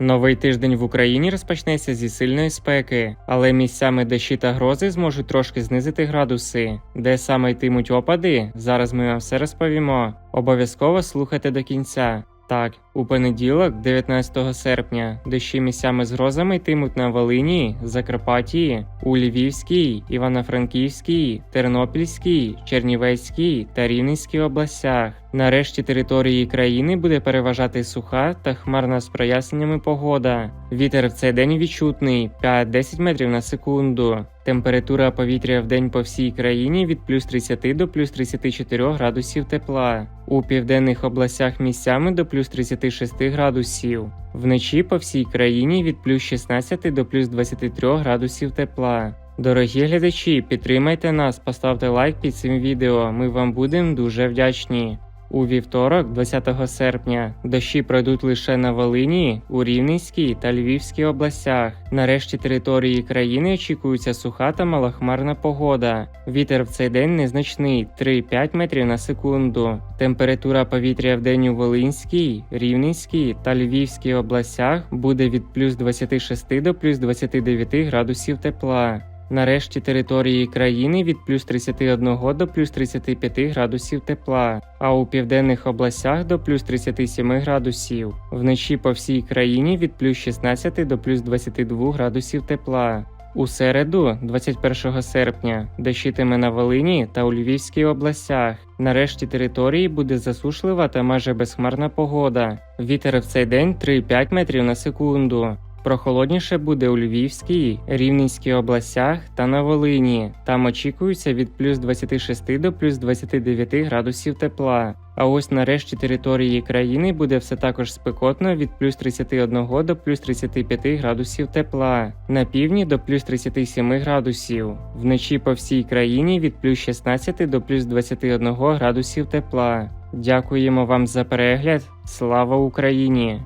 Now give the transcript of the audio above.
Новий тиждень в Україні розпочнеться зі сильної спеки, але місцями дощі та грози зможуть трошки знизити градуси. Де саме йтимуть опади, зараз ми вам все розповімо. Обов'язково слухайте до кінця. Так, у понеділок, 19 серпня, дощі місцями з грозами йтимуть на Волині, Закарпатті, у Львівській, Івано-Франківській, Тернопільській, Чернівецькій та Рівненській областях. Нарешті території країни буде переважати суха та хмарна з проясненнями погода. Вітер в цей день відчутний 5-10 метрів на секунду. Температура повітря в день по всій країні від плюс 30 до плюс 34 градусів тепла. У південних областях місцями до плюс 36 градусів. Вночі по всій країні від плюс 16 до плюс 23 градусів тепла. Дорогі глядачі, підтримайте нас, поставте лайк під цим відео. Ми вам будемо дуже вдячні. У вівторок, 20 серпня, дощі пройдуть лише на Волині, у Рівненській та Львівській областях. Нарешті території країни очікується суха та малохмарна погода. Вітер в цей день незначний 3-5 метрів на секунду. Температура повітря в день у Волинській, Рівненській та Львівській областях буде від плюс 26 до плюс 29 градусів тепла. Нарешті території країни від плюс 31 до плюс 35 градусів тепла, а у південних областях до плюс 37 градусів. Вночі по всій країні від плюс 16 до плюс 22 градусів тепла. У середу, 21 серпня, дощитиме на Волині та у Львівській областях. Нарешті території буде засушлива та майже безхмарна погода. Вітер в цей день 3-5 метрів на секунду. Прохолодніше буде у Львівській, Рівненській областях та на Волині. Там очікується від плюс 26 до плюс 29 градусів тепла. А ось нарешті території країни буде все також спекотно від плюс 31 до плюс 35 градусів тепла, на півдні до плюс 37 градусів. Вночі по всій країні від плюс 16 до плюс 21 градусів тепла. Дякуємо вам за перегляд. Слава Україні!